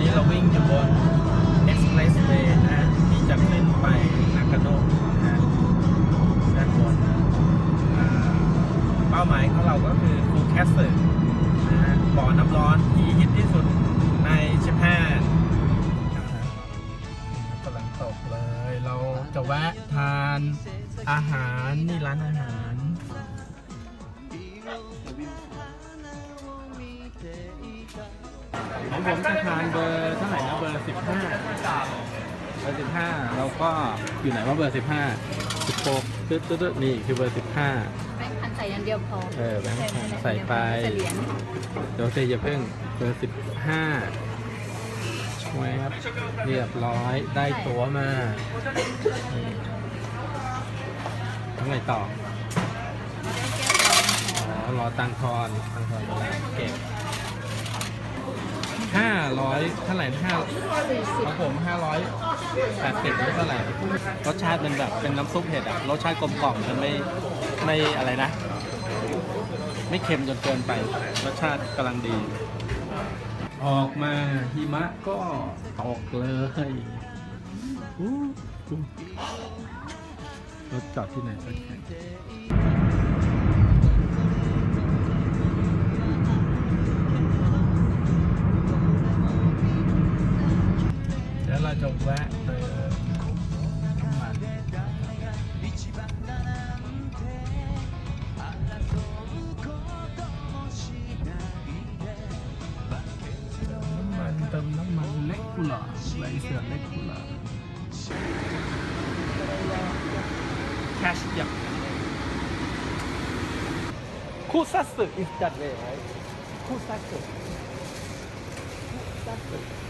นี้เราวิ่งอยู่บน Expressway นะฮะที่จะขึ้นไปนากาโนะนะฮะด้านบนอ่าเป้าหมายของเราก็คือคูแคสเซิลนะฮะบ่อน้ำร้อนที่ฮิตที่สุดในญี่ปุ่นกำลังตกเลย เราจะแวะทานอาหารนี่ร้านอาหาร ของผมจะทานเบอร์เท่าไหร่นะเบอร์สิบห้าเบอร์สิบห้าเราก็อยู่ไหนว่าเบอร์สิบห้าสิบหกตึ๊ดตึ๊ดตึ๊ดนี่คือเบอร์สิบห้าแบงค์พันใส่อย่างเดียวพอเออแบงค์พันใส่ไปใส่เหรียญเดี๋ยวเซอย่าเพิ่งเบอร์สิบห้าช่วยครับเรียบร้อยได้ตั๋วมาอืมทำไงต่อ อ๋อ รอตังทอนตังทอนเวลาเก็บ ห้าร้อยเท่าไหร่ห้าสี่สิบของผมห้าร้อยแปดสิบเท่าไหร่รสชาติเป็นแบบเป็นน้ำซุปเห็ดอะรสชาติกลมกล่อมมันไม่ไม่อะไรนะ ไม่เค็มจนเกินไป รสชาติกำลังดี ออกมาหิมะก็ตกเลยรถจอดที่ไหนรถแข่ง รเสือเล็กกุหลาบแคชยักคูซัสึ is that way right คูซัสึ Kusatsu.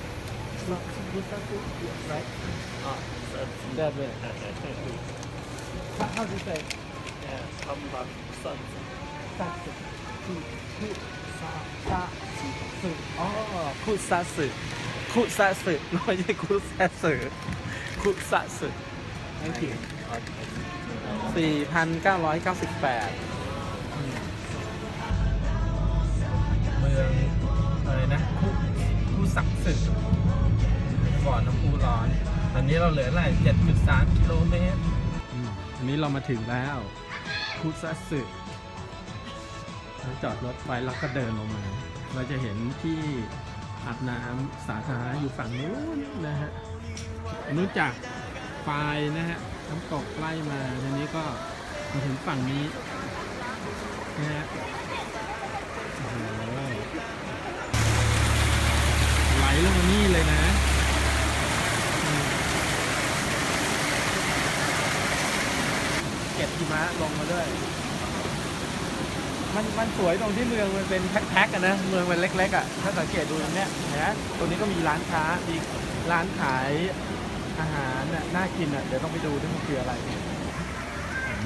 Kusatsu, yes, right? Ah, that's That way. How, how do you say? yeah, come back sun. Satsu. Ku, ku, sa, sa, su, su. อ๋อคุซัสึคุซัสึไม่ใช่คุซัสึคุซัสึ Thank you 4,998เมืองอะไรนะคุคุสักสึ บ่อน้ำพุร้อน ตอนนี้เราเหลืออะไร7.3 กิโลเมตรอันนี้เรามาถึงแล้วคุซัสึเราจอดรถไว้แล้วก็เดินลงมา เราจะเห็นที่อาบน้ำสาธารณะอยู่ฝั่งนู้นนะฮะนู้นจากปลายนะฮะน้ำตกไล่มาทีนี้ก็มาถึงฝั่งนี้นะฮะไหลลงมานี่เลยนะอืมเก็บ หิมะลงมาด้วย มันมันสวยตรงที่เมืองมันเป็นแพ็คๆกันนะ เมืองมันเล็กๆอะ ถ้าสังเกตดูตรงเนี้ยนะตรงนี้ก็มีร้านค้ามีร้านขายอาหารน่ะน่ากินอะ เดี๋ยวต้องไปดูที่มันคืออะไร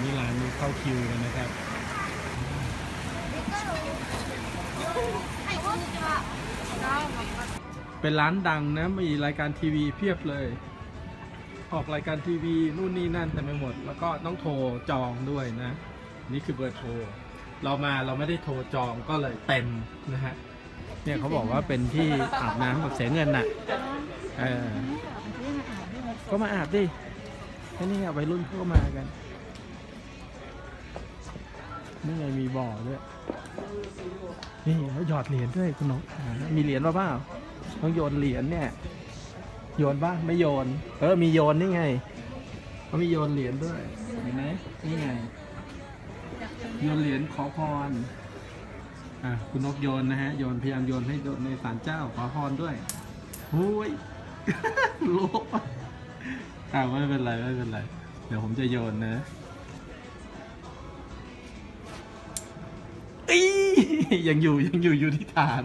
นี่ร้านนี้เข้าคิวกันนะครับ เป็นร้านดังนะ มีรายการทีวีเพียบเลย ออกรายการทีวีนู่นนี่นั่นแต่ไม่หมด แล้วก็ต้องโทรจองด้วยนะ นี่คือเบอร์โทร เรามาเราไม่ได้โทรจองก็เลยเต็มนะฮะเนี่ยเขาบอกว่าเป็นที่อาบน้ำแบบเสียเงินน่ะเออก็มาอาบดิแค่นี้ไงวัยรุ่นเขาก็มากันนี่ไงมีบ่อด้วยนี่เขาหยอดเหรียญด้วยคุณน้องมีเหรียญมาเปล่าต้องโยนเหรียญเนี่ย โยนปะไม่โยน เออมีโยนนี่ไงเขามีโยนเหรียญด้วยเห็นไหมนี่ไง โยนเหรียญขอพรอะคุณนกโยนนะฮะโยนพยายามโยนให้โดนในศาลเจ้าขอพรด้วยโอ้ยโลกอ่าไม่เป็นไรไม่เป็นไร เดี๋ยวผมจะโยนนะอียังอยู่ยังอยู่อยู่ที่ฐาน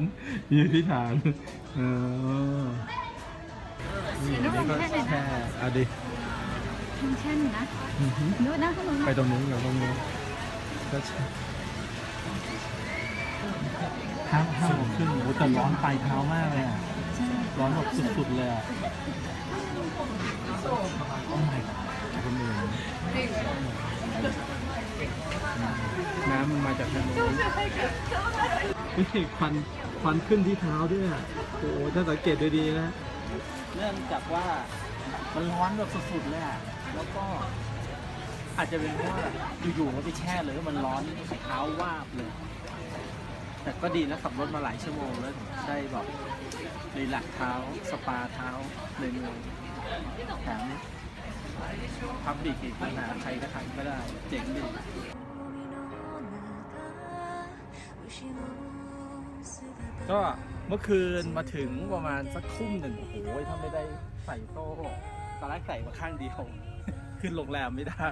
อยู่ที่ฐานเออ นี่อันนี้ก็แช่เอาดิแช่นนะอือหือนู้นนะข้างนู้นไปตรงนู้นกับตรงนู้นก็ใช่เท้าเท้าขึ้นโอ้แต่ร้อนปลายเท้ามากเลยอะร้อนแบบสุดๆเลยอะ โอ้ my god คนอื่นน้ำมันมาจากทางโน้นนี่ควันควันขึ้นที่เท้าด้วยอะโอ้โหถ้าสังเกตดูดีนะ เนื่องจากว่ามันร้อนแบบสุดๆเลยอะแล้วก็อาจจะเป็นเพราะว่าอยู่ๆมันไปแช่เลยแล้วมันร้อนเท้าวาบเลย แต่ก็ดีนะขับรถมาหลายชั่วโมงแล้วได้แบบรีแลักซ์เท้า สปาเท้าในเมือแถมพับบิกอีกต่างหาใครก็ทำก็ได้เจ๋งดีก็ เมื่อคืนมาถึงประมาณสักทุ่มหนึ่งโอ้โหถ้าไม่ได้ใส่โซ่ตอนแรกใส่มาข้างเดียวขึ้นโรงแรมไม่ได้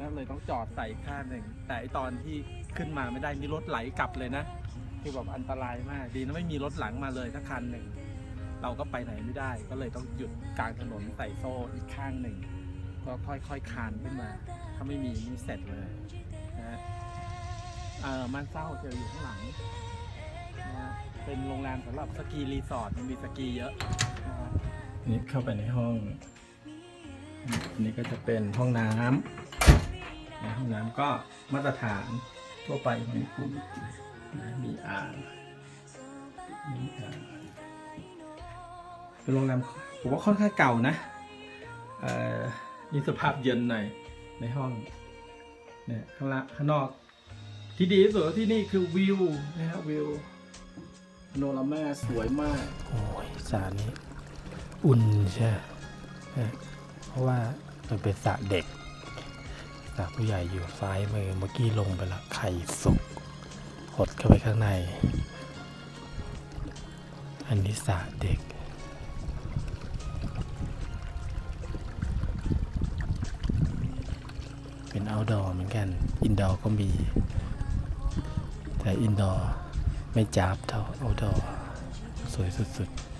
นั่นเลยต้องจอดใส่ข้างหนึ่งแต่ไอตอนที่ขึ้นมาไม่ได้มีรถไหลกลับเลยนะคือแบบอันตรายมากดีนะไม่มีรถหลังมาเลยสักคันหนึ่งเราก็ไปไหนไม่ได้ ก็เลยต้องหยุดกลางถนนใส่โซ่อีกข้างหนึ่งก็ค่อยๆคานขึ้นมา ถ้าไม่มีนี่เสร็จเลยนะเออมันเศร้าเจออยู่ข้างหลัง เป็นโรงแรมสำหรับสกีรีสอร์ทมันมีสกีเยอะนะฮะนี่เข้าไปในห้อง อันนี้ก็จะเป็นห้องน้ำในห้องน้ำก็มาตรฐานทั่วไปของญี่ปุ่นนะมีอ่างมีอ่างเป็นโรงแรมผมว่าค่อนข้างเก่านะเอ่อมีสภาพเย็นหน่อยในห้องเนี่ยข้างละข้างนอกที่ดีที่สุดที่นี่คือวิวนะฮะวิว โนราแมาสวยมาก โอ้ยสระนี้อุ่นใช่เพราะว่ามันเป็นสระเด็กสระผู้ใหญ่อยู่ซ้ายมือเมื่อกี้ลงไปละไข่สุกหดเข้าไปข้างใน อันนี้สระเด็กเป็น outdoor เหมือนกัน indoor ก็มี แต่ indoor ไม่จับเท่าโอดอสวยสุดๆ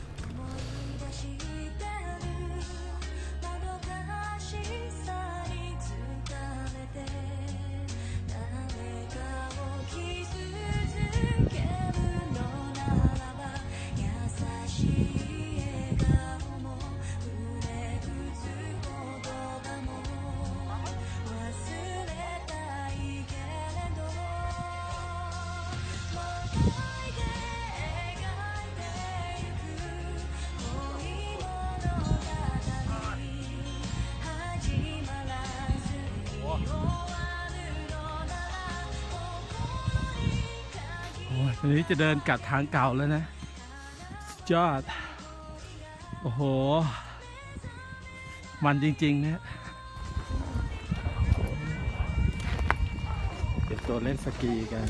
อ้ยตอนนี้จะเดินกลับทางเก่าแล้วนะยอด โอ้โห มันจริง ๆ นะเก็บตัวเล่นสกีกัน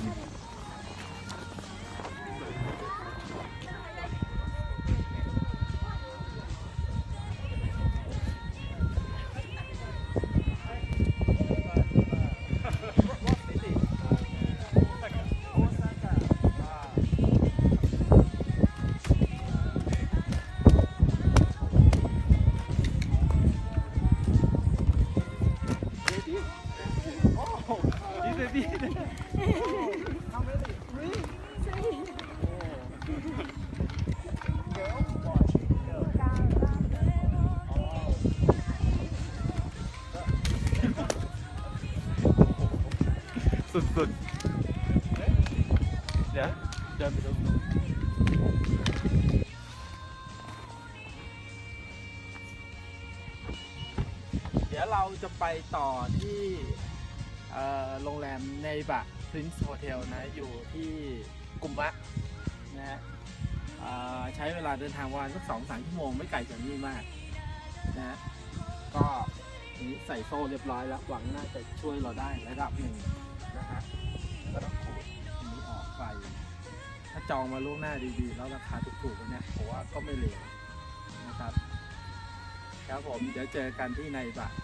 สุดๆเดี๋ยวเดินไปดูเดี๋ยวเราจะไปต่อที่โรงแรมในบะ Prince Hotel นะ อยู่ที่กุมบะนะฮะ ใช้เวลาเดินทางประมาณสักสองสามชั่วโมงไม่ไกลจากนี่มากนะก็นี้ใส่โซ่เรียบร้อยแล้วหวังน่าจะช่วยเราได้ระดับหนึ่งนะฮะก็ต้องขูดอันนี้ออกไป ถ้าจองมาล่วงหน้าดีๆ แล้วราคาถูกๆเนี่ยผมว่าก็ไม่เลวนะครับ ครับผมเดี๋ยวเจอกันที่ในบะเดี๋ยว